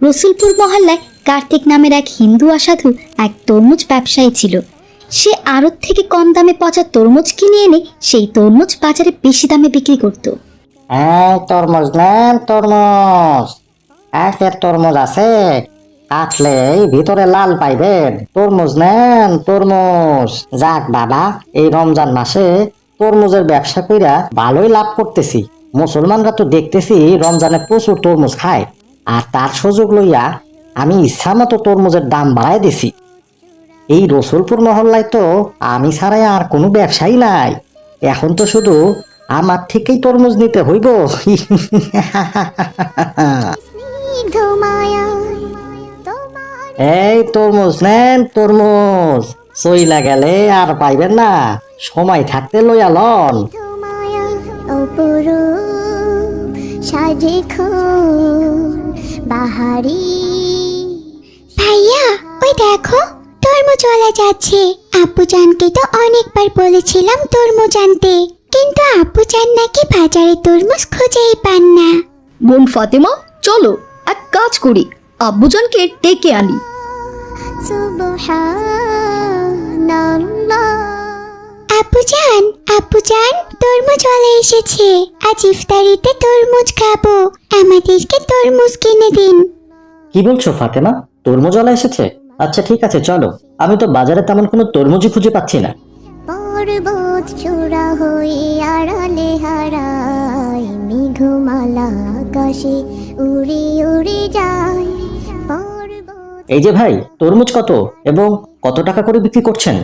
রসুলপুর মহল্লায় কার্তিক নামের এক হিন্দু অসাধু এক তরমুজ ব্যবসায়ী ছিল। সে আড়ত থেকে কম দামে পচা তরমুজ কিনে এনে সেই তরমুজ বাজারে বেশি দামে বিক্রি করত। এই তরমুজ নেন, তরমুজ। একের তরমুজ আছে কাটলেই ভিতরে লাল পাইবেন। তরমুজ নেন, তরমুজ। যাক বাবা, এই রমজান মাসে তরমুজের ব্যবসা কইরা ভালোই লাভ করতেছি। মুসলমানরা তো দেখতেছি রমজানে প্রচুর তরমুজ খায়। আর তার সুযোগ লইয়া আমি ইচ্ছা মতো তরমুজের দাম বাড়াই দিছি। এই রসুলপুর মহল্লায় তো আমি ছাড়াই আর কোনো ব্যবসায়ী নাই। এখন তো শুধু আমার থেকেই তরমুজ নিতে হইব। এই তরমুজ, নেন তরমুজ। চইলা গেলে আর পাইবেন না। সময় থাকতে লইয়া লন। সাজে বাহারি ভাইয়া ওই দেখো তরমুজ ওয়ালা যাচ্ছে। আপু জানকে তো অনেকবার বলেছিলাম তরমুজ আনতে কিন্তু আপু চান নাকি বাজারে তরমুজ খুঁজেই পান না। বোন ফাতেমা চলো এক কাজ করি। আব্বুজানকে ডেকে আনি। আপু জান আপু জান তরমুজ ওয়ালা এসেছে। আজ ইফতারিতে তরমুজ খাব। আমাদেরকে তরমুজ কিনে দিন। কি বলছো ফাতেমা? তরমুজওয়ালা এসেছে? আচ্ছা ঠিক আছে চলো। আমি তো বাজারে তেমন কোনো তরমুজই খুঁজে পাচ্ছি না। পর্বত চূড়া হয়ে আড়ালে হারায় মেঘমালা আকাশে উড়ে উড়ে যায়। পর্বত এই যে ভাই তরমুজ কত? এবং কত টাকা করে বিক্রি করছেন?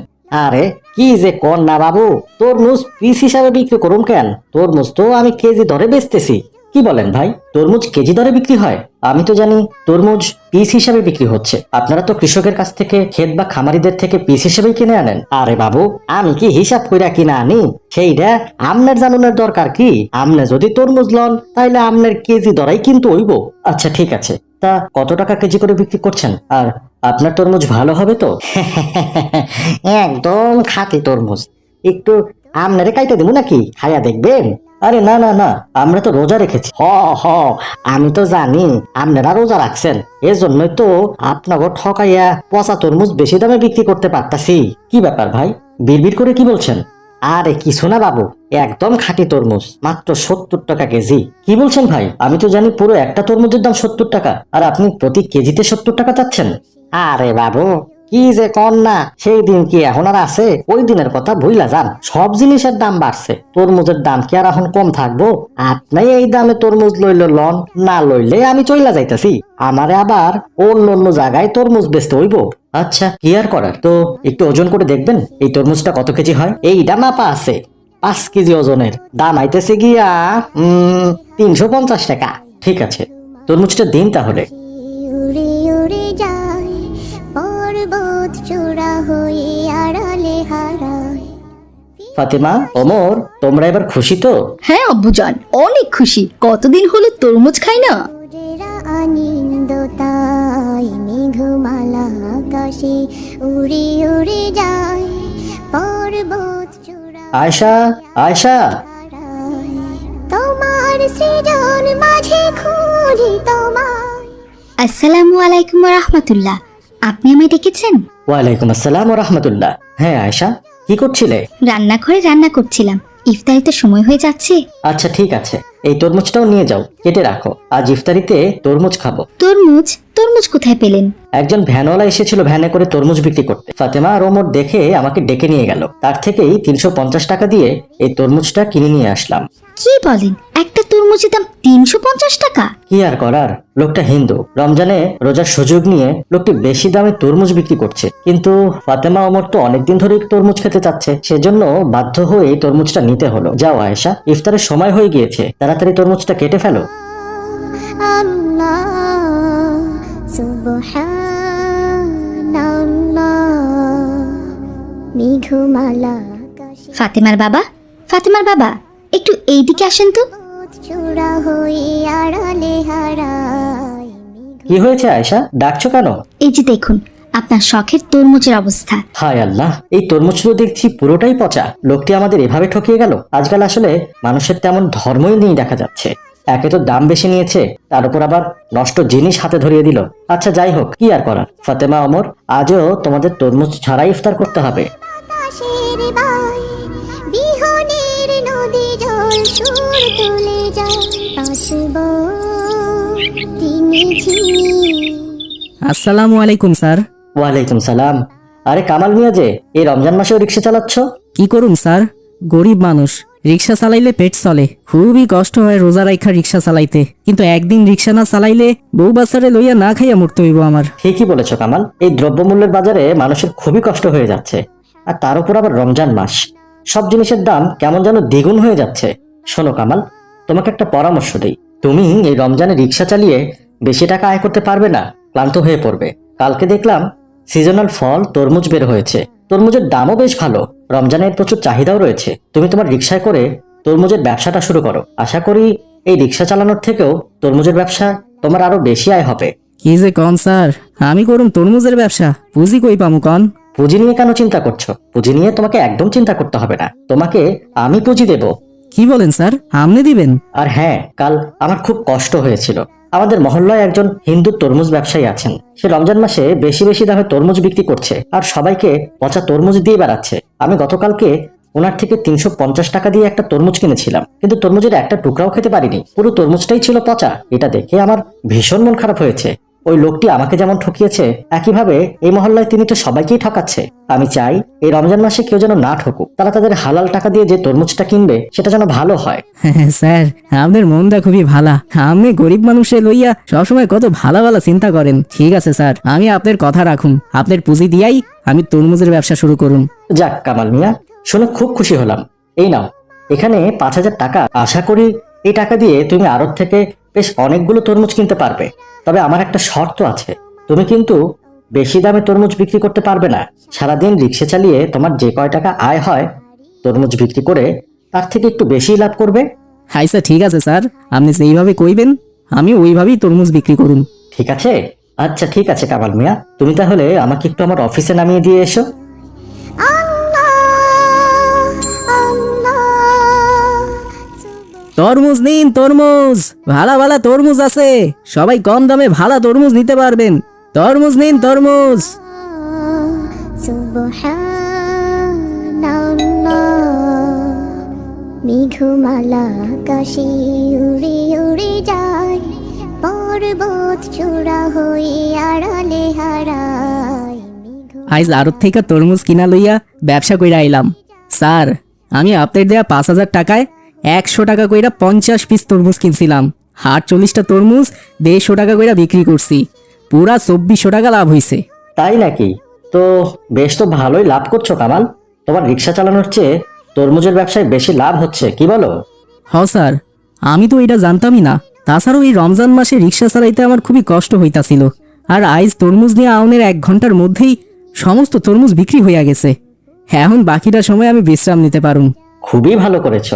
আরে, কি যে কর না বাবু? তরমুজ পিস হিসাবে বিক্রি করুন কেন? তরমুজ তো আমি কেজি দরে বেচতেছি। কি বলেন ভাই? তরমুজ কেজি দরে বিক্রি হয়? আমি তো জানি তরমুজ পিস হিসাবে বিক্রি হচ্ছে। আপনারা তো কৃষকের কাছ থেকে ক্ষেত বা খামারিদের থেকে পিস হিসেবেই কিনে আনেন। আরে বাবু, আমি কি হিসাব কইরা কিনা আনি? সেইটা আমনের জানুনের দরকার কি? আমনে যদি তরমুজ লন, তাইলে আমনের কেজি দরাই কিন্তু হইব। আচ্ছা ঠিক আছে। তা কত টাকা কেজি করে বিক্রি করছেন? আর আপনার তরমুজ ভালো হবে তো? একদম খাঁটি তরমুজ। একটু আমনারে কাইতে দেবো নাকি? খাইয়া দেখবেন? আরে না না না আমরা তো রোজা রেখেছি। হ হ আমি তো জানি আপনারা রোজা রাখছেন। এজন্যই তো আপনাকে ঠকাইয়া পচা তরমুজ বেশি দামে বিক্রি করতে পারতাছি। কি ব্যাপার ভাই? বিড়বিড় করে কি বলছেন? আরে কিছু না বাবু একদম খাঁটি তরমুজ মাত্র সত্তর টাকা কেজি। কি বলছেন ভাই? আমি তো জানি পুরো একটা তরমুজের দাম সত্তর টাকা। আর আপনি প্রতি কেজিতে সত্তর টাকা চাচ্ছেন। আরে বাবু, কি যে কন না, সেই দিন কি এখন আর আছে? ওই দিনের কথা ভুইলা যান। সব জিনিসের দাম বাড়ছে। তরমুজের দাম কি আর এখন কম থাকব? আপনি এই দামে তরমুজ লইলে লন, না লইলে আমি চইলা যাইতাছি। আমারে আবার অন্য অন্য জায়গায় তরমুজ বেচতে হইব। আচ্ছা কি আর করার? তো একটু ওজন করে দেখবেন, এই তরমুজটা কত কেজি হয়? এইটা মাপা আছে, পাঁচ কেজি ওজনের। দাম আইতেছে গিয়া তিনশো পঞ্চাশ টাকা। ঠিক আছে, তরমুজটা দিন তাহলে। পর্বত চূড়া হয়ে আড়ালে হারায়। ফাতেমা ওমর তোমরা এবার খুশি তো? হ্যাঁ আব্বুজান অনেক খুশি। কতদিন হলো তরমুজ খাই না? ওরেরা আনন্দ তাই মেঘমালা আকাশে উড়ে উড়ে যায়। পর্বত চূড়া আয়শা আয়শা। হারায়। তোমার সৃজন মাঝে খুঁজি তোমায়। আসসালামু আলাইকুম রহমতুল্লাহ। আপনি আমায় ডেকেছেন? ওয়ালাইকুম আসসালাম ও রহমতুল্লাহ। হ্যাঁ আয়শা কি করছিলে? রান্নাঘরে রান্না করছিলাম। ইফতারিতে সময় হয়ে যাচ্ছে। আচ্ছা ঠিক আছে। এই তরমুজটাও নিয়ে যাও কেটে রাখো। আজ ইফতারিতে তরমুজ খাব। তরমুজ? তরমুজ কোথায় পেলেন? একজন ভ্যানওয়ালা এসেছিল ভ্যানে করে তরমুজ বিক্রি করতে। ফাতেমা আর ওমর দেখে আমাকে ডেকে নিয়ে গেল। তার থেকেই তিনশো পঞ্চাশ টাকা দিয়ে এই তরমুজটা কিনে নিয়ে আসলাম। কি বলেন? একটা তরমুজের দাম তিনশো পঞ্চাশ টাকা? কি আর করার? লোকটা হিন্দু। রমজানে রোজার সুযোগ নিয়ে লোকটি বেশি দামে তরমুজ বিক্রি করছে। কিন্তু ফাতেমা ওমর তো অনেকদিন ধরেই তরমুজ খেতে চাচ্ছে। সেজন্য বাধ্য হয়ে তরমুজটা নিতে হলো। যাও আয়েশা ইফতারের সময় হয়ে গিয়েছে। তাড়াতাড়ি তরমুজটা কেটে ফেলো। আল্লাহ। ফাতেমার বাবা? ফাতেমার বাবা একটু এইদিকে আসেন তো। কি হয়েছে আয়েশা? ডাকছো কেন? এই যে দেখুন আপনার শখের তরমুজের অবস্থা। হায় আল্লাহ এই তরমুজ তো দেখছি পুরোটাই পচা। লোকটি আমাদের এভাবে ঠকিয়ে গেল। আজকাল আসলে মানুষের তেমন ধর্মই নেই দেখা যাচ্ছে। একে তো দাম বেশি নিয়েছে তার উপর আবার নষ্ট জিনিস হাতে ধরিয়ে দিল। আচ্ছা যাই হোক কি আর করার? ফাতেমা অমর আজও তোমাদের তরমুজ ছাড়াই ইফতার করতে হবে। আসসালামু আলাইকুম স্যার। ওয়ালাইকুম সালাম। আরে কামাল মিয়া যে এই রমজান মাসেও রিক্সা চালাচ্ছ? কি করুন স্যার? গরিব মানুষ। রিক্সা চালাইলে পেট চলে। খুবই কষ্ট হয় রোজা রাইখা রিক্সা চালাইতে। কিন্তু একদিন রিক্সা না চালাইলে বউ বাচ্চারে লইয়া না খাইয়া মরতে হইব আমার। ঠিকই বলেছ কামাল। এই দ্রব্যমূল্যের বাজারে মানুষের খুবই কষ্ট হয়ে যাচ্ছে। আর তার উপর আবার রমজান মাস। সব জিনিসের দাম কেমন যেন দ্বিগুণ হয়ে যাচ্ছে। শোনো কামাল, তোমাকে একটা পরামর্শ দেই। তুমি এই রমজানে রিক্সা চালিয়ে বেশি টাকা আয় করতে পারবে না, ক্লান্ত হয়ে পড়বে। কালকে দেখলাম সিজনাল ফল তরমুজ বের হয়েছে। তরমুজের দামও বেশ ভালো। রমজানের প্রচুর চাহিদাও রয়েছে। তুমি তোমার রিক্সায় করে তরমুজের ব্যবসাটা শুরু করো। আশা করি এই রিক্সা চালানোর থেকেও তরমুজের ব্যবসা তোমার আরও বেশি আয় হবে। কি যে কন স্যার আমি করুম তরমুজের ব্যবসা। পুঁজি কই পামু কন? পুঁজি নিয়ে কেন চিন্তা করছ? পুঁজি নিয়ে তোমাকে একদম চিন্তা করতে হবে না। তোমাকে আমি পুঁজি দেব। কি বলেন স্যার? আমনে দিবেন? আর হ্যাঁ কাল আমার খুব কষ্ট হয়েছিল। আমাদের মহল্লায় একজন হিন্দু তরমুজ ব্যবসায়ী আছেন। সে রমজান মাসে বেশি বেশি দামে তরমুজ বিক্রি করছে আর সবাইকে পচা তরমুজ দিয়ে বেড়াচ্ছে। আমি গতকালকে ওনার থেকে তিনশো পঞ্চাশ টাকা দিয়ে একটা তরমুজ কিনেছিলাম। কিন্তু তরমুজের একটা টুকরাও খেতে পারিনি। পুরো তরমুজটাই ছিল পচা। এটা দেখে আমার ভীষণ মন খারাপ হয়েছে। ওই লোকটি আমাকে যেমন ঠকিয়েছে একইভাবে এই মহল্লায় তিনি তো সবাইকেই ঠকাচ্ছে। আমি চাই এই রমজান মাসে কেউ যেন না ঠকুক। তারা তাদের হালাল টাকা দিয়ে যে তরমুজটা কিনবে সেটা যেন ভালো হয়। স্যার আপনার মনটা খুবই ভালা। আপনি গরিব মানুষে লইয়া সবসময় কত ভালো ভালো চিন্তা করেন। ঠিক আছে স্যার আমি আপনার কথা রাখুন। আপনার পুঁজি দিয়াই আমি তরমুজের ব্যবসা শুরু করুন। যাক কামাল মিয়া শুনে খুব খুশি হলাম। এই নাও এখানে পাঁচ হাজার টাকা। আশা করি এই টাকা দিয়ে তুমি আড়ত থেকে বেশ অনেকগুলো তরমুজ কিনতে পারবে। তবে আমার একটা শর্ত আছে। তুমি কিন্তু বেশি দামে তরমুজ বিক্রি করতে পারবে না। সারাদিন রিক্সা চালিয়ে তোমার যে কয় টাকা আয় হয় তরমুজ বিক্রি করে তার থেকে একটু বেশি লাভ করবে। হাই স্যার ঠিক আছে স্যার। আপনি যেইভাবে কইবেন আমি ওইভাবেই তরমুজ বিক্রি করুন। ঠিক আছে? আচ্ছা ঠিক আছে কামাল মিয়া। তুমি তাহলে আমাকে একটু আমার অফিসে নামিয়ে দিয়ে এসো। তরমুজ নিন তরমুজ। ভালা ভালা তরমুজ আছে। সবাই কম দামে ভালা তরমুজ নিতে পারবেন। তরমুজ নিন তরমুজ। মেঘমালা আকাশে উড়ে উড়ে যায়। পর্বত চূড়া হয়ে আড়ালে হারায় মেঘ- আইজ আড়ত থেকে তরমুজ কিনা লইয়া ব্যবসা কইরা আইলাম। স্যার আমি আপনার দেয়া পাঁচ হাজার টাকায় একশো টাকা কইরা পঞ্চাশ পিস তরমুজ কিনছিলাম। হাট চল্লিশটা তরমুজ দেড়শো টাকা কইরা বিক্রি করছি। পুরা চব্বিশশো টাকা লাভ হইছে। তাই নাকি? তো বেশ তো ভালোই লাভ করছ কামাল। তোমার রিক্সা চালানোর চেয়ে তরমুজের ব্যবসায় বেশি লাভ হচ্ছে কি বলো? হ স্যার আমি তো এটা জানতামই না। তাছাড়াও এই রমজান মাসে রিক্সা চালাইতে আমার খুবই কষ্ট হইতাছিল। আর আইজ তরমুজ নিয়ে আউনের এক ঘণ্টার মধ্যেই সমস্ত তরমুজ বিক্রি হইয়া গেছে। এখন বাকিটা সময় আমি বিশ্রাম নিতে পারুম। খুবই ভালো করেছ।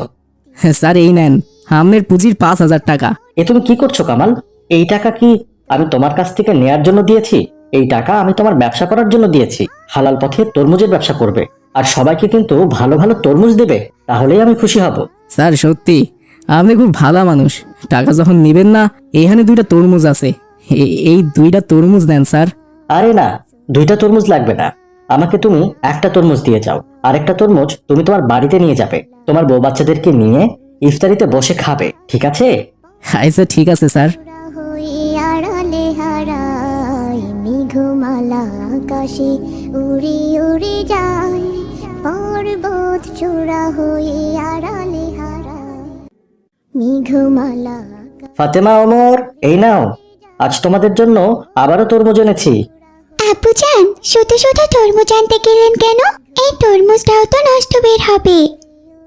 হ্যাঁ, স্যার এই নেন। আমনের পুঁজির পাঁচ হাজার টাকা। এ তুমি কি করছ কামাল? এই টাকা কি আমি তোমার কাছ থেকে নেয়ার জন্য দিয়েছি? এই টাকা আমি তোমার ব্যবসা করার জন্য দিয়েছি। হালাল পথে তরমুজের ব্যবসা করবে। আর সবাইকে কিন্তু ভালো ভালো তরমুজ দেবে। তাহলেই আমি খুশি হব। স্যার সত্যি আপনি খুব ভালো মানুষ। টাকা যখন নিবেন না এখানে দুইটা তরমুজ আছে। এ- এই দুইটা তরমুজ দেন স্যার। আরে না দুইটা তরমুজ লাগবে না। আমাকে তুমি একটা তরমুজ দিয়ে যাও। আরেকটা তরমুজ তুমি তোমার বাড়িতে নিয়ে যাবে। তোমার বউ বাচ্চাদেরকে নিয়ে ইফতারিতে বসে খাবে ঠিক আছে? আচ্ছা ঠিক আছে স্যার। মেঘমালা আকাশে উড়ে উড়ে যায়। পর্বত চূড়া হয়ে আড়ালে হারায় মেঘমালা ফাতেমা ওমর এই নাও আজ তোমাদের জন্য আবারও তরমুজ এনেছি। আপু চান শুধু শুধু তরমুজ আনতে গেলেন কেন? এই তরমুজটাও তো নষ্ট বের হবে।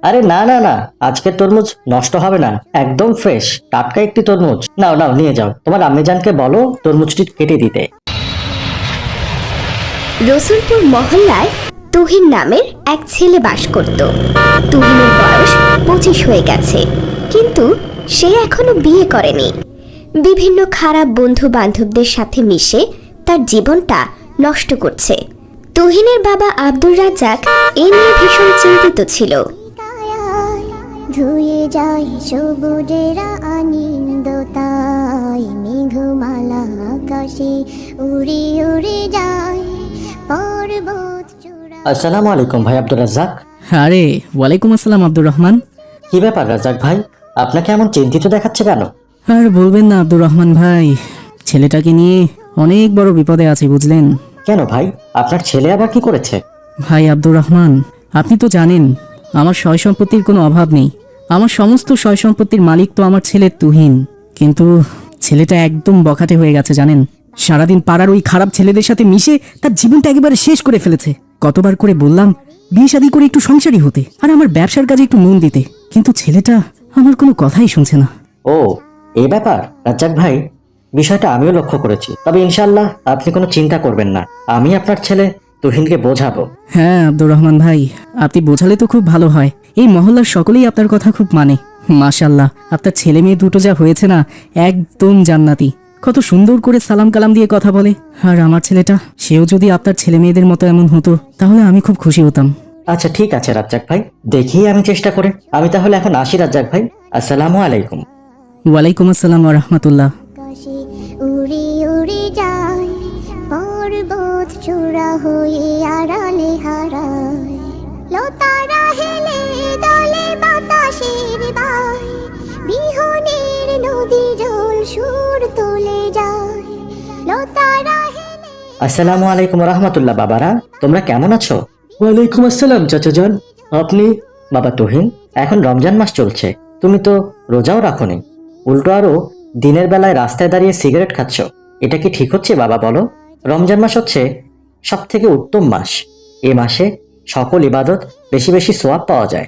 আরে না না না আজকের তরমুজ নষ্ট হবে না একদম ফ্রেশ টাটকা একটি তরমুজ। নাও নাও নিয়ে যাও তোমার আম্মিজানকে বলো তরমুজটি কেটে দিতে। রসুলপুর মহল্লায় তুহিন নামের এক ছেলে বাস করত। তুহিনের বয়স পঁচিশ হয়ে গেছে কিন্তু সে এখনও বিয়ে করেনি। বিভিন্ন খারাপ বন্ধু বান্ধবদের সাথে মিশে তার জীবনটা নষ্ট করছে। তুহিনের বাবা আব্দুর রাজ্জাক এ নিয়ে ভীষণ চিন্তিত ছিল। ধুয়ে যায় সবুজেরা আনন্দ তাই মেঘমালা আকাশে উড়ে উড়ে যায় পর্বত আসসালামু আলাইকুম ভাই আব্দুর রাজ্জাক। আরে ওয়ালাইকুম আসসালাম আব্দুর রহমান। কি ব্যাপার রাজ্জাক ভাই? আপনাকে এমন চিন্তিত দেখাচ্ছে কেন? আর বলবেন না আব্দুর রহমান ভাই ছেলেটাকে নিয়ে অনেক বড় বিপদে আছি বুঝলেন? কেন ভাই? আপনার ছেলে আবার কি করেছে? ভাই আব্দুর রহমান আপনি তো জানেন আমার সয় সম্পত্তির কোনো অভাব নেই। আমার সমস্ত সয় সম্পত্তির মালিক তো আমার ছেলে তুহিন। কিন্তু ছেলেটা একদম বখাটে হয়ে গেছে জানেন? সারাদিন পাড়ার ওই খারাপ ছেলেদের সাথে মিশে তার জীবনটা একেবারে শেষ করে ফেলেছে। কতবার করে বললাম বিয়ে শাদি করে একটু সংসারী হতে আর আমার ব্যবসার কাজে একটু মন দিতে। কিন্তু ছেলেটা আমার কোনো কথাই শুনছে না। ও এ ব্যাপার? রাজ্জাক ভাই বিষয়টা আমিও লক্ষ্য করেছি। তবে ইনশাল্লাহ আপনি কোনো চিন্তা করবেন না। আমি আপনার ছেলে তুহিনকে বোঝাবো। হ্যাঁ আব্দুর রহমান ভাই আপনি বোঝালে তো খুব ভালো হয়। এই মহল্লার সকলেই আপনার কথা খুব মানে। মাশাল্লাহ আপনার ছেলে মেয়ে দুটো যা হয়েছে না একদম জান্নাতি। কত সুন্দর করে সালাম কালাম দিয়ে কথা বলে। আর আমার ছেলেটা সেও যদি আপনার ছেলে মেয়েদের মতো এমন হতো তাহলে আমি খুব খুশি হতাম। আচ্ছা ঠিক আছে রাজ্জাক ভাই দেখি আমি চেষ্টা করে। আমি তাহলে এখন আসি রাজ্জাক ভাই। আসসালামু আলাইকুম। ওয়ালাইকুম আসসালাম রহমতুল্লাহ। আকাশে উড়ে উড়ে যায়। পর্বত চূড়া হয়ে আড়ালে হারায়। লতারা হেলে দলে বাতাসের বিহনের নদী জল সুর তুলে যায়। লতারা আসসালামু আলাইকুম রহমতুল্লাহ বাবারা, তোমরা কেমন আছো? ওয়ালাইকুম আসসালাম চাচা যান আপনি? বাবা তোহিন, এখন রমজান মাস চলছে। তুমি তো রোজাও রাখোনি। উল্টো আরও দিনের বেলায় রাস্তায় দাঁড়িয়ে সিগারেট খাচ্ছ এটা কি ঠিক হচ্ছে বাবা বলো? রমজান মাস হচ্ছে সব থেকে উত্তম মাস। এ মাসে সকল ইবাদত বেশি বেশি সোয়াব পাওয়া যায়।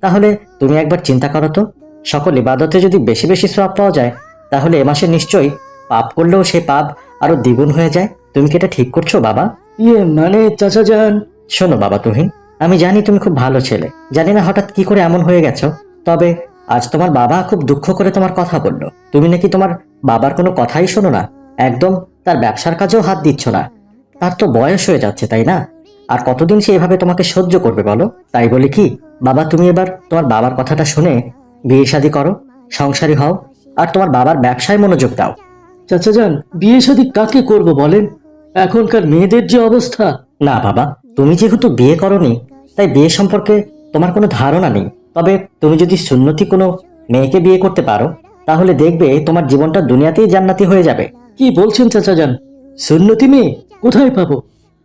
তাহলে তুমি একবার চিন্তা করো তো সকল ইবাদতে যদি বেশি বেশি সোয়াব পাওয়া যায় তাহলে এ মাসে নিশ্চয়ই পাপ করলেও সেই পাপ আরও দ্বিগুণ হয়ে যায়। তুমি কি এটা ঠিক করছ বাবা? ইয়ে মানে চাচা যান শোনো বাবা তুহিন আমি জানি তুমি খুব ভালো ছেলে জানি না হঠাৎ কি করে এমন হয়ে গেছো তবে আজ তোমার বাবা খুব দুঃখ করে তোমার কথা বলল। তুমি নাকি তোমার বাবার কোনো কথাই শোনো না? একদম তার ব্যবসার কাজেও হাত দিচ্ছ না। তার তো বয়স হয়ে যাচ্ছে তাই না? আর কতদিন সে এভাবে তোমাকে সহ্য করবে বলো? তাই বলে কি বাবা তুমি এবার তোমার বাবার কথাটা শুনে বিয়ে শাদী করো সংসারী হও আর তোমার বাবার ব্যবসায় মনোযোগ দাও। চাচা যান বিয়ে শাদী কাকে করব বলেন? এখনকার মেয়েদের যে অবস্থা। না বাবা তুমি যেহেতু বিয়ে করনি তাই বিয়ে সম্পর্কে তোমার কোনো ধারণা নেই। তবে তুমি যদি সুন্নতি কোনো মেয়েকে বিয়ে করতে পারো তাহলে দেখবে তোমার জীবনটা দুনিয়াতেই জান্নাতি হয়ে যাবে। কি বলছেন চাচা যান সুন্নতি মেয়ে? কোথায় পাবো?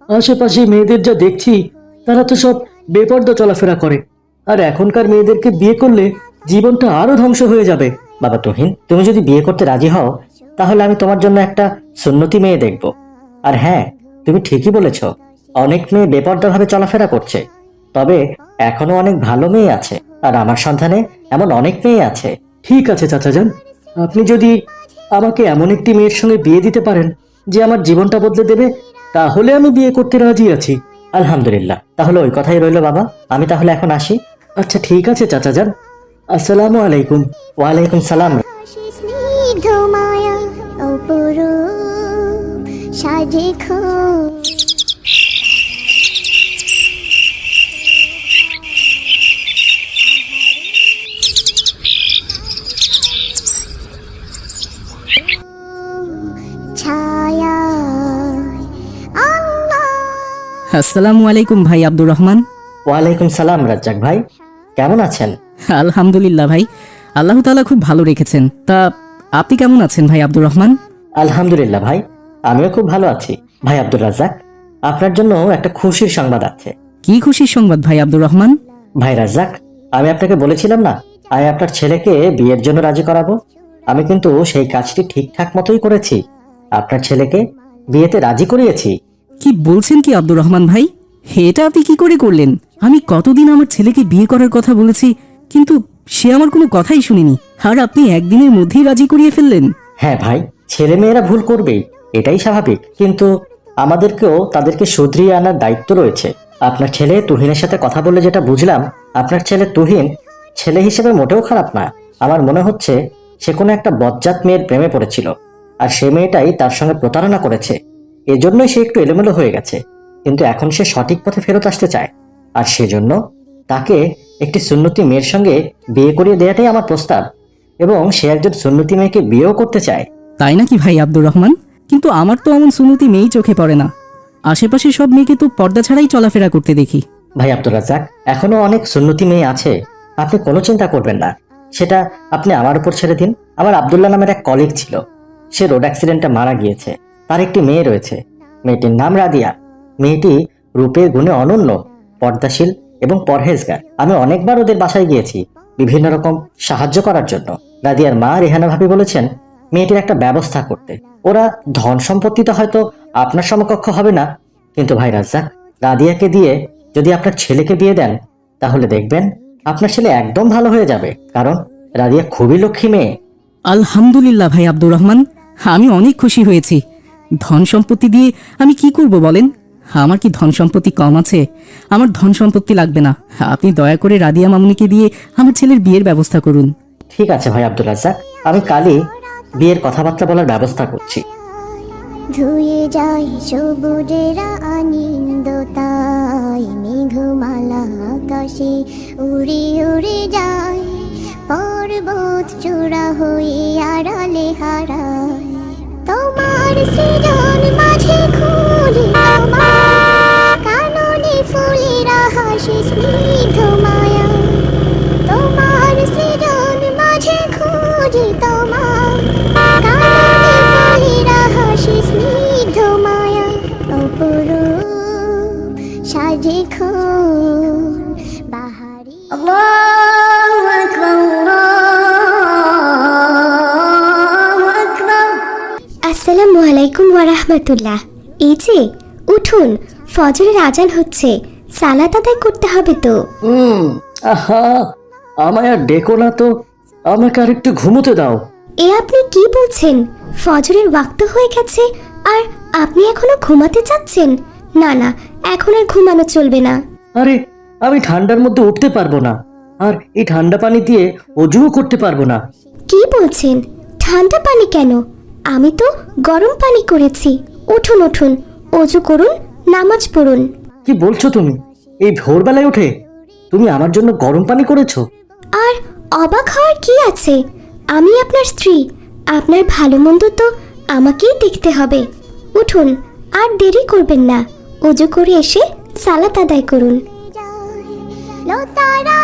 আশেপাশে মেয়েদের যা দেখছি তারা তো সব বেপর্দা চলাফেরা করে। আর এখনকার মেয়েদেরকে বিয়ে করলে জীবনটা আরও ধ্বংস হয়ে যাবে। বাবা তুহিন তুমি যদি বিয়ে করতে রাজি হও তাহলে আমি তোমার জন্য একটা সুন্নতি মেয়ে দেখব। আর হ্যাঁ তুমি ঠিকই বলেছ অনেক মেয়ে বেপর্দাভাবে চলাফেরা করছে। তবে এখনও অনেক ভালো মেয়ে আছে। আর আমার সন্ধানে এমন অনেক মেয়ে আছে। ঠিক আছে চাচা যান আপনি যদি আমাকে এমন একটি মেয়ের সঙ্গে বিয়ে দিতে পারেন যে আমার জীবনটা বদলে দেবে তাহলে আমি বিয়ে করতে রাজি আছি। আলহামদুলিল্লাহ। তাহলে ওই কথাই রইল বাবা। আমি তাহলে এখন আসি। আচ্ছা ঠিক আছে চাচা যান আসসালামু আলাইকুম। ওয়ালাইকুম সালাম। সাজে খো আসসালামু আলাইকুম ভাই আব্দুর রহমান। ওয়ালাইকুম সালাম রাজ্জাক ভাই। কেমন আছেন? আলহামদুলিল্লাহ ভাই। আল্লাহ তাআলা খুব ভালো রেখেছেন। তা আপনি কেমন আছেন ভাই আব্দুর রহমান? আলহামদুলিল্লাহ ভাই আমিও খুব ভালো আছি। ভাই আব্দুল রাজ্জাক আপনার জন্য একটা খুশির সংবাদ আছে। কি খুশির সংবাদ ভাই আব্দুর রহমান? ভাই রাজ্জাক আমি আপনাকে বলেছিলাম না আমি আপনার ছেলেকে বিয়ের জন্য রাজি করাবো। আমি কিন্তু সেই কাজটি ঠিকঠাক মতোই করেছি। আপনার ছেলেকে বিয়েতে রাজি করিয়েছি। কি বলছেন কি আব্দুর রহমান ভাই? এটা আপনি কি করে করলেন? আমি কতদিন আমার ছেলেকে বিয়ে করার কথা বলেছি, কিন্তু সে আমার কোনো কথাই শুনিনি। আর আপনি একদিনের মধ্যেই রাজি করিয়ে ফেললেন। হ্যাঁ ভাই ছেলে মেয়েরা ভুল করবেই এটাই স্বাভাবিক। কিন্তু আমাদেরকেও তাদেরকে শুধরিয়ে আনার দায়িত্ব রয়েছে। আপনার ছেলে তুহিনের সাথে কথা বলে যেটা বুঝলাম, আপনার ছেলে তুহিন ছেলে হিসেবে মোটেও খারাপ না। আমার মনে হচ্ছে সে কোনো একটা বজ্জাত মেয়ের প্রেমে পড়েছিল। আর সে মেয়েটাই তার সঙ্গে প্রতারণা করেছে। এজন্যই সে একটু এলোমেলো হয়ে গেছে। কিন্তু এখন সে সঠিক পথে ফেরত আসতে চায়। আর সেজন্য তাকে একটি সুন্নতি মেয়ের সঙ্গে বিয়ে করিয়ে দেওয়াটাই আমার প্রস্তাব। এবং সে একজন সুন্নতি মেয়েকে বিয়েও করতে চায়। তাই নাকি ভাই আব্দুর রহমান? কিন্তু আমার তো এমন সুনতি মেয়েই চোখে পড়ে না। আশেপাশে সব মেয়েকে তো পর্দা ছাড়াই চলাফেরা করতে দেখি। ভাই আব্দুল রাজাক এখনও অনেক সুন্নতি মেয়ে আছে। আপনি কোনো চিন্তা করবেন না। সেটা আপনি আমার উপর ছেড়ে দিন। আমার আবদুল্লাহ নামের এক কলিগ ছিল। সে রোড অ্যাক্সিডেন্টে মারা গিয়েছে। তার একটি মেয়ে রয়েছে। মেয়েটির নাম রাদিয়া। মেয়েটি রূপে গুণে অনন্য, পর্দাশীল এবং পরহেজগার। আমি অনেকবার ওদের বাসায় গিয়েছি, বিভিন্ন রকম সাহায্য করার জন্য। রাদিয়ার মা রেহানা ভাবি বলেছেন, মেয়েটির একটা ব্যবস্থা করতে। ওরা ধন সম্পত্তিতে হয়তো আপনার সমকক্ষ হবে না। কিন্তু ভাই রাজ্জাক, রাদিয়াকে দিয়ে যদি আপনার ছেলেকে বিয়ে দেন, তাহলে দেখবেন আপনার ছেলে একদম ভালো হয়ে যাবে। কারণ রাদিয়া খুবই লক্ষ্মী মেয়ে। আলহামদুলিল্লাহ ভাই আব্দুর রহমান, আমি অনেক খুশি হয়েছি। ধন সম্পত্তি দিয়ে আমি কি করব বলেন? আমার কি ধন সম্পত্তি কম আছে? আমার ধন সম্পত্তি লাগবে না। আপনি দয়া করে রাদিয়া মামুনিকে দিয়ে আমার ছেলের বিয়ের ব্যবস্থা করুন। ঠিক আছে ভাই আব্দুল রাজ্জাক। আমি কালই বিয়ের কথাবার্তা বলার ব্যবস্থা করছি। ধুয়ে যায় সবুজেরা আনন্দ তাই মেঘমালা আকাশে উড়ে উড়ে যায়। পর্বত চূড়া হয়ে আড়ালে হারায়। তোমার সৃজন মাঝে খুলি তোমার কাননে ফুলেরা হাসি স্নিগ্ধ মায়া আলাইকুম ওয়ারাহমাতুল্লাহ এই যে উঠুন ফজরের আজান হচ্ছে সালাত আদায় করতে হবে তো। হুম আহা আমায় আর ডেকো না তো আমাকে আর একটু ঘুমোতে দাও। এ আপনি কি বলছেন? ফজরের ওয়াক্ত হয়ে গেছে আর আপনি এখনও ঘুমাতে চাচ্ছেন? না না এখন আর ঘুমানো চলবে না। আরে আমি ঠান্ডার মধ্যে উঠতে পারব না আর এই ঠান্ডা পানি দিয়ে অজুও করতে পারব না। কি বলছেন? ঠান্ডা পানি কেন? আমি তো গরম পানি করেছি। উঠুন উঠুন অজু করুন নামাজ পড়ুন। কি বলছো তুমি? এই ভোরবেলায় উঠে তুমি আমার জন্য গরম পানি করেছ? আর অবাক হওয়ার কি আছে? আমি আপনার স্ত্রী। আপনার ভালো মন্দ তো আমাকেই দেখতে হবে। উঠুন আর দেরি করবেন না। অজু করে এসে সালাত আদায় করুন। লতারা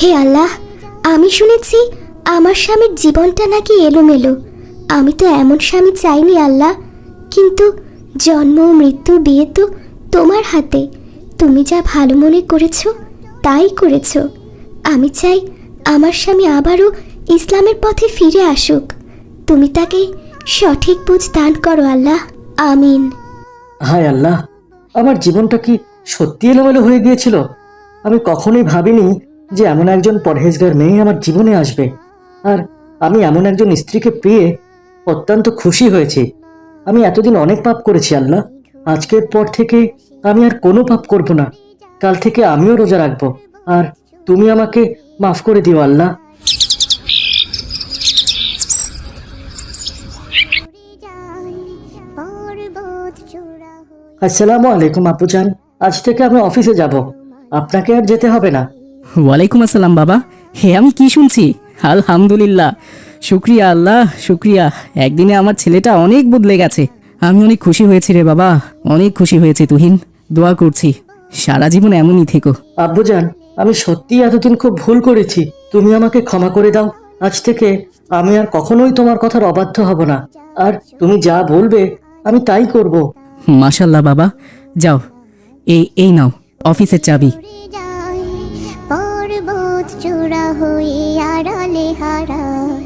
হে আল্লাহ, আমি শুনেছি আমার স্বামীর জীবনটা নাকি এলোমেলো। আমি তো এমন স্বামী চাইনি আল্লাহ, কিন্তু জন্ম মৃত্যু বিয়ে তো তোমার হাতে। তুমি যা ভালো মনে করেছ, তাই করেছ। আমি চাই আমার স্বামী আবারও ইসলামের পথে ফিরে আসুক। তুমি তাকে সঠিক বুঝ দান করো আল্লাহ, আমিন। হায় আল্লাহ, আমার জীবনটা কি সত্যি এলোমেলো হয়ে গিয়েছিল? আমি কখনোই ভাবিনি যে এমন একজন পরহেজগার মেয়ে আমার জীবনে আসবে। আর আমি এমন একজন স্ত্রীকে পেয়ে অত্যন্ত খুশি হয়েছি। আমি এতদিন অনেক পাপ করেছি, আল্লাহ। আজকের পর থেকে আমি আর কোনো পাপ করব না। কাল থেকে আমিও রোজা রাখব। আর তুমি আমাকে মাফ করে দিও, আল্লাহ। আসসালামু আলাইকুম আপুজান আজ থেকে আমি অফিসে যাব। আপনাকে আর যেতে হবে না। ওয়ালাইকুম আসসালাম বাবা। হে আমি কি শুনছি? আলহামদুলিল্লাহ। শুক্রিয়া আল্লাহ শুক্রিয়া। একদিনে আমার ছেলেটা অনেক বদলে গেছে। আমি অনেক খুশি হয়েছি রে বাবা। অনেক খুশি হয়েছি তুহিন। দোয়া করছি। সারা জীবন এমনই থেকো। আব্বুজান আমি সত্যি এতদিন খুব ভুল করেছি। তুমি আমাকে ক্ষমা করে দাও। আজ থেকে আমি আর কখনোই তোমার কথার অবাধ্য হব না। আর তুমি যা বলবে আমি তাই করব। মাশাল্লাহ বাবা। যাও। এই এই নাও। অফিসের চাবি। চূড়া হয়ে আড়ালে হারায়।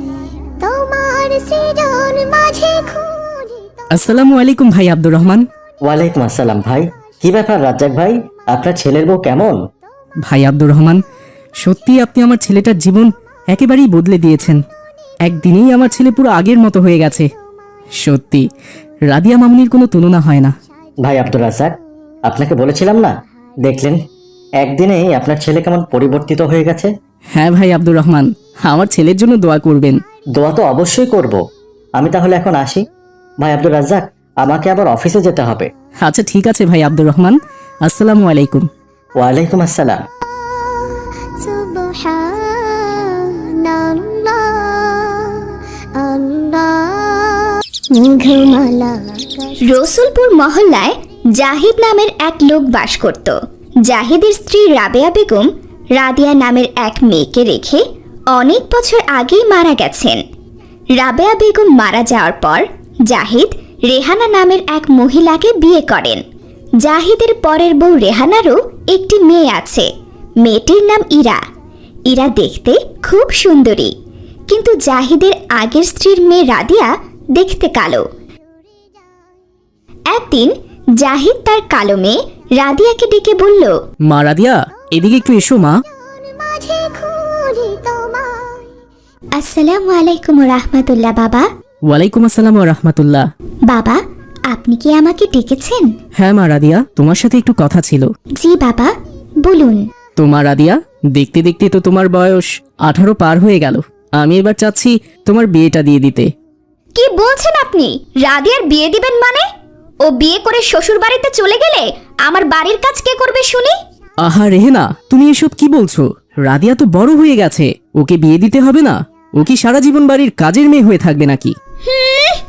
তোমার সৃজন মাঝে আসসালামু আলাইকুম ভাই আব্দুর রহমান। ওয়ালাইকুম আসসালাম ভাই। কি ব্যাপার রাজ্জাক ভাই? আপনার ছেলের বউ কেমন? ভাই আব্দুর রহমান সত্যি আপনি আমার ছেলেটার জীবন একেবারেই বদলে দিয়েছেন। একদিনেই আমার ছেলে পুরো আগের মতো হয়ে গেছে। সত্যি রাদিয়া মামুনির কোনো তুলনা হয় না। ভাই আব্দুর রাজাক আপনাকে বলেছিলাম না? দেখলেন? একদিনেই আপনার ছেলে কেমন পরিবর্তিত হয়ে গেছে? হ্যাঁ ভাই আব্দুর রহমান আমার ছেলের জন্য দোয়া করবেন। দোয়া তো অবশ্যই করব। আমি তাহলে এখন আসি। ভাই আব্দুর রাজ্জাক আমাকে আবার অফিসে যেতে হবে। আচ্ছা ঠিক আছে ভাই আব্দুর রহমান। আসসালামু আলাইকুম। ওয়ালাইকুম আসসালাম। রসুলপুর মহল্লায় জাহিদ নামের এক লোক বাস করত। জাহিদের স্ত্রী রাবেয়া বেগম রাদিয়া নামের এক মেয়েকে রেখে অনেক বছর আগেই মারা গেছেন। রাবেয়া বেগম মারা যাওয়ার পর জাহিদ রেহানা নামের এক মহিলাকে বিয়ে করেন। জাহিদের পরের বউ রেহানারও একটি মেয়ে আছে, মেয়েটির নাম ইরা। ইরা দেখতে খুব সুন্দরী, কিন্তু জাহিদের আগের স্ত্রীর মেয়ে রাদিয়া দেখতে কালো। একদিন জাহিদ তার কালো মেয়ে রাদিয়াকে ডেকে বলল মা রাদিয়া এদিকে একটু এসো মা। আসসালামু আলাইকুম রাহমাতুল্লাহ বাবা। ওয়ালাইকুম আসসালাম রহমতুল্লাহ। বাবা আপনি কি আমাকে ডেকেছেন? হ্যাঁ মা রাদিয়া তোমার সাথে একটু কথা ছিল। জি বাবা বলুন। তোমার রাদিয়া দেখতে দেখতে তো তোমার বয়স আঠারো পার হয়ে গেল। আমি এবার চাচ্ছি তোমার বিয়েটা দিয়ে দিতে। কি বলছেন আপনি? রাদিয়ার বিয়ে দিবেন মানে? ও বিয়ে করে শ্বশুর বাড়িতে চলে গেলে আমার বাড়ির কাজ কে করবে শুনি? আহা রেহেনা তুমি এসব কি বলছো? রাদিয়া তো বড় হয়ে গেছে ওকে বিয়ে দিতে হবে না? ও কি সারা জীবন বাড়ির কাজের মেয়ে হয়ে থাকবে নাকি?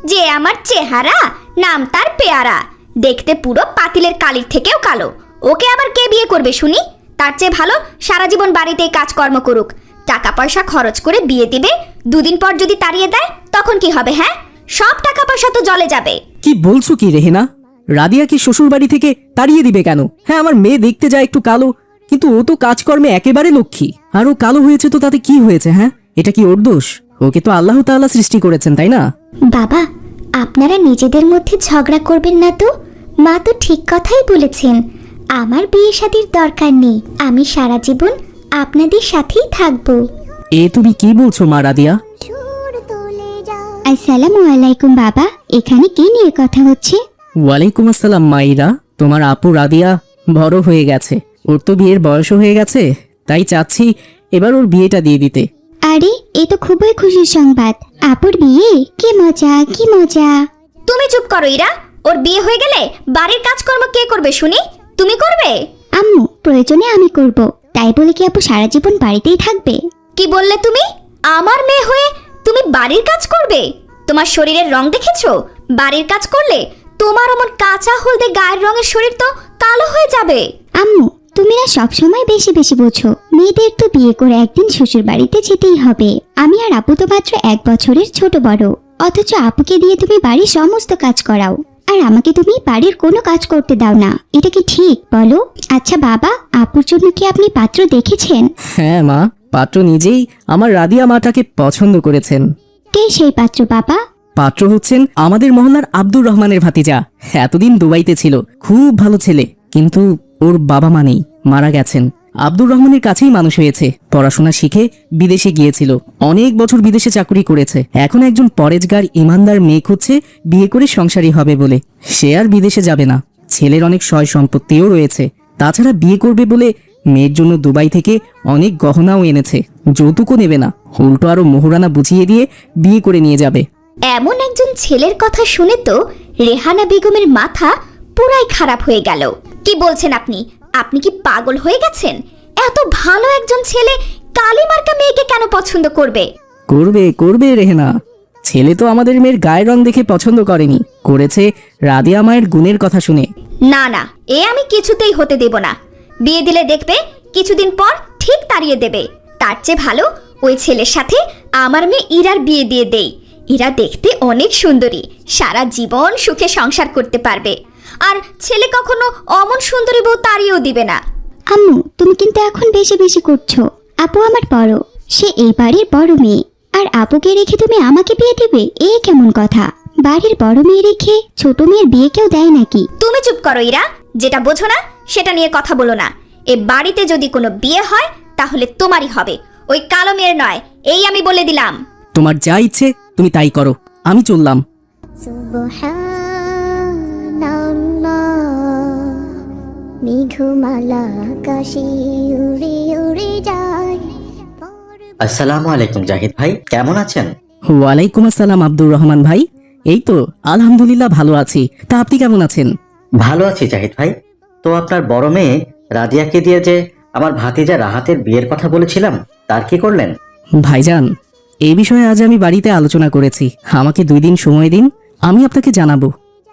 যে আমার চেহারা নাম তার পেয়ারা। দেখতে পুরো পাতিলের কালির থেকেও কালো। ওকে আবার কে বিয়ে করবে শুনি? তার চেয়ে ভালো সারা জীবন বাড়িতেই কাজকর্ম করুক। টাকা পয়সা খরচ করে বিয়ে দিবে দুদিন পর যদি তাড়িয়ে দেয় তখন কি হবে হ্যাঁ? সব টাকা পয়সা তো জলে যাবে। কি বলছো কি রেহেনা? রাদিয়া কি শ্বশুর বাড়ি থেকে তাড়িয়ে দিবে কেন? হ্যাঁ আমার মেয়ে দেখতে যায় একটু কালো কিন্তু ও তো কাজকর্মে একেবারে লক্ষ্মী। আর ও কালো হয়েছে তো তাতে কি হয়েছে হ্যাঁ? এটা কি ওর দোষ? ওকে তো আল্লাহ তাআলা সৃষ্টি করেছেন তাই না? বাবা আপনারা নিজেদের মধ্যে ঝগড়া করবেন না তো? মা তো ঠিক কথাই বলেছেন। আমার বিয়ে শাদির দরকার নেই। আমি সারা জীবন আপনাদের সাথেই থাকব। এ তুমি কি বলছো মা রাদিয়া? আসসালামু আলাইকুম বাবা এখানে কি নিয়ে কথা হচ্ছে? ওয়ালাইকুম আসসালাম মাইরা। তোমার আপু রাদিয়া বড় হয়ে গেছে। ওর তো বিয়ের বয়সও হয়ে গেছে তাই চাচ্ছি এবার ওর বিয়েটা দিয়ে দিতে। আরে এ তো খুবই খুশির সংবাদ। আপুর বিয়ে? কি মজা কি মজা। তুমি চুপ করো ইরা। ওর বিয়ে হয়ে গেলে বাড়ির কাজকর্ম কে করবে শুনি? তুমি করবে? আম্মু প্রয়োজনে আমি করব। তাই বলে কি আপু সারা জীবন বাড়িতেই থাকবে? কি বললে তুমি? আমার মেয়ে হয়ে তুমি বাড়ির কাজ করবে? তোমার শরীরের রং দেখেছ? বাড়ির কাজ করলে তোমার অমন কাঁচা হলদে গায়ের রঙের শরীর তো কালো হয়ে যাবে। আম্মু তুমি না সবসময় বেশি বেশি বোঝো। মেয়েদের তো বিয়ে করে একদিন শ্বশুর বাড়িতে যেতেই হবে। আমি আর আপু তো মাত্র এক বছরের ছোট বড়। অথচ আপুকে দিয়ে তুমি বাড়ির সমস্ত কাজ করাও। আর আমাকে তুমি বাড়ির কোনো কাজ করতে দাও না। এটা কি ঠিক বলো? আচ্ছা বাবা আপুর জন্য কি আপনি পাত্র দেখেছেন? হ্যাঁ মা। পাত্র নিজেই আমার রাদিয়া মাটাকে পছন্দ করেছেন। কে সেই পাত্র বাবা? পাত্র হচ্ছেন আমাদের মহল্লার আব্দুর রহমানের ভাতিজা। এতদিন দুবাইতে ছিল খুব ভালো ছেলে। কিন্তু ওর বাবা মা নেই মারা গেছেন। আব্দুর রহমানের কাছেই মানুষ হয়েছে পড়াশোনা শিখে বিদেশে গিয়েছিল। অনেক বছর বিদেশে চাকরি করেছে। এখন একজন পরেজগার ইমানদার মেয়ে খুঁজছে বিয়ে করে সংসারী হবে বলে। সে আর বিদেশে যাবে না। ছেলের অনেক সয় সম্পত্তিও রয়েছে। তাছাড়া বিয়ে করবে বলে মেয়ের জন্য দুবাই থেকে অনেক গহনাও এনেছে। যৌতুকও নেবে না। উল্টো আরও মোহরানা বুঝিয়ে দিয়ে বিয়ে করে নিয়ে যাবে। এমন একজন ছেলের কথা শুনে তো রেহানা বেগমের মাথা পুরাই খারাপ হয়ে গেল। কি বলছেন আপনি? আপনি কি পাগল হয়ে গেছেন? এত ভালো একজন ছেলে কালিমার্কা মেয়েকে কেন পছন্দ করবে? করবে করবে রেহেনা। ছেলে তো আমাদের মেয়ের গায়ের রং দেখে পছন্দ করেনি। করেছে রাদিয়া মায়ের গুণের কথা শুনে। না না এ আমি কিছুতেই হতে দেব না। বিয়ে দিলে দেখবে কিছুদিন পর ঠিক তাড়িয়ে দেবে। তার চেয়ে ভালো ওই ছেলের সাথে আমার মেয়ে ইরার বিয়ে দিয়ে দেই। ইরা দেখতে অনেক সুন্দরী সারা জীবন সুখে সংসার করতে পারবে। আর ছেলে কখনো অমন সুন্দরী বউ তাড়িয়েও দিবে না। আম্মু তুমি কিন্তু এখন বেশি বেশি করছ। আপু আমার বড় সে এই বাড়ির বড় মেয়ে। আর আপুকে রেখে তুমি আমাকে বিয়ে দিবে এ কেমন কথা? বাড়ির বড় মেয়ে রেখে ছোট মেয়ের বিয়ে কেউ দেয় নাকি? তুমি চুপ করো ইরা যেটা বোঝো না সেটা নিয়ে কথা বলো না। এ বাড়িতে যদি কোনো বিয়ে হয় তাহলে তোমারই হবে। ওই কালো মেয়ের নয় এই আমি বলে দিলাম। তোমার যা ইচ্ছে তুমি তাই করো। আমি চললাম। মেঘমালা আকাশে উড়ে উড়ে যায়। আসসালামু আলাইকুম জাহিদ ভাই কেমন আছেন? ওয়ালাইকুম আসসালাম আব্দুর রহমান ভাই। এই তো আলহামদুলিল্লাহ ভালো আছি। তা আপনি কেমন আছেন? ভালো আছি জাহিদ ভাই। তো আপনার বড় মেয়ে রাদিয়াকে দিয়ে যে আমার ভাতিজা রাহাতের বিয়ের কথা বলেছিলাম তার কি করলেন? ভাইজান এই বিষয়ে আজ আমি বাড়িতে আলোচনা করেছি। আমাকে দুই দিন সময় দিন আমি আপনাকে জানাব।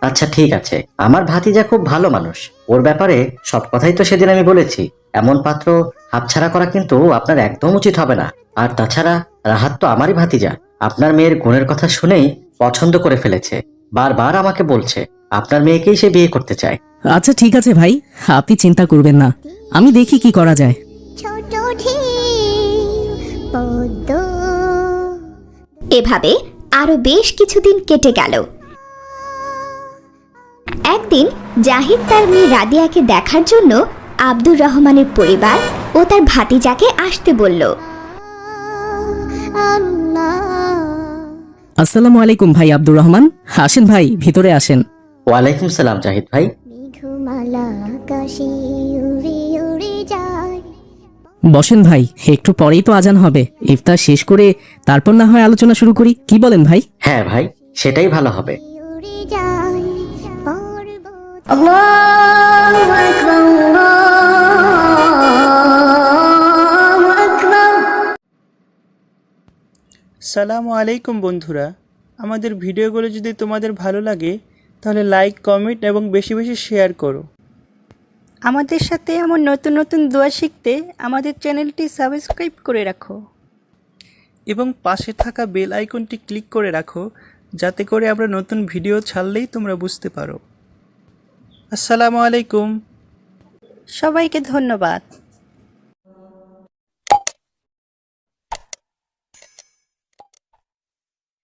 আচ্ছা ঠিক আছে। আমার ভাতিজা খুব ভালো মানুষ। ওর ব্যাপারে সব কথাই তো সেদিন আমি বলেছি। এমন পাত্র হাতছাড়া করা কিন্তু আপনার একদম উচিত হবে না। আর তাছাড়া রাহাত তো আমারই ভাতিজা। আপনার মেয়ের গুণের কথা শুনেই পছন্দ করে ফেলেছে। বারবার আমাকে বলছে আপনার মেয়েকেই সে বিয়ে করতে চায়। আচ্ছা ঠিক আছে ভাই আপনি চিন্তা করবেন না। আমি দেখি কি করা যায়। ছোট ঢেউ পদ্ম। এভাবে আরও বেশ কিছুদিন কেটে গেল। একদিন জাহিদ তার মেয়ে রাদিয়াকে দেখার জন্য আব্দুর রহমানের পরিবার ও তার ভাতিজাকে আসতে বলল। আল্লাহ আসসালামু আলাইকুম ভাই আব্দুর রহমান। আসেন ভাই ভিতরে আসেন। ওয়ালাইকুম সালাম জাহিদ ভাই। মেঘমালা আকাশে উড়ে উড়ে যায় বসেন ভাই একটু পরেই তো আজান হবে। ইফতার শেষ করে তারপর না হয় আলোচনা শুরু করি। কি বলেন ভাই? হ্যাঁ ভাই সেটাই ভালো হবে। উড়ে যায় পর্বত সালামু আলাইকুম বন্ধুরা। আমাদের ভিডিওগুলো যদি তোমাদের ভালো লাগে তাহলে লাইক কমেন্ট এবং বেশি বেশি শেয়ার করো। আমাদের সাথে এমন নতুন নতুন দোয়া শিখতে আমাদের চ্যানেলটি সাবস্ক্রাইব করে রাখো। এবং পাশে থাকা বেল আইকনটি ক্লিক করে রাখো যাতে করে আমরা নতুন ভিডিও ছাড়লেই তোমরা বুঝতে পারো। আসসালামু আলাইকুম। সবাইকে ধন্যবাদ।